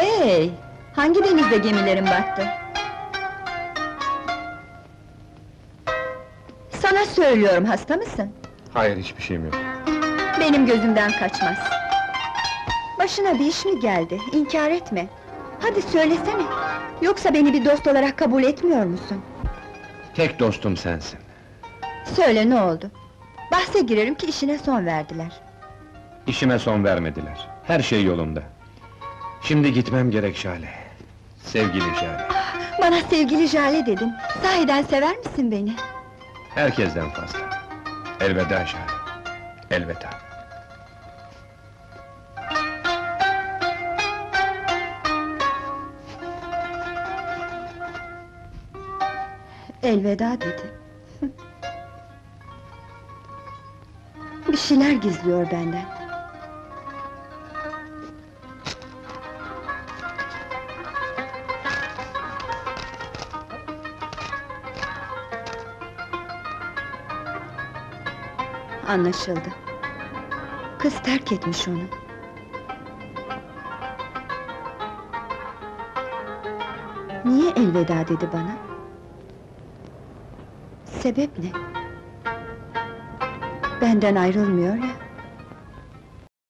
Hey! Hangi denizde gemilerin battı? Sana söylüyorum, hasta mısın? Hayır, hiçbir şeyim yok. Benim gözümden kaçmaz. Başına bir iş mi geldi? İnkar etme. Hadi söylesene. Yoksa beni bir dost olarak kabul etmiyor musun? Tek dostum sensin. Söyle ne oldu? Bahse girerim ki işine son verdiler. İşime son vermediler. Her şey yolunda. Şimdi gitmem gerek Şale. Sevgili Şale. Bana sevgili Jale dedin. Sahiden sever misin beni? Herkesten fazla. Elveda Şale. Elveda. Elveda dedi. Bir şeyler gizliyor benden. Anlaşıldı. Kız terk etmiş onu. Niye elveda dedi bana? Sebep ne? Benden ayrılmıyor ya.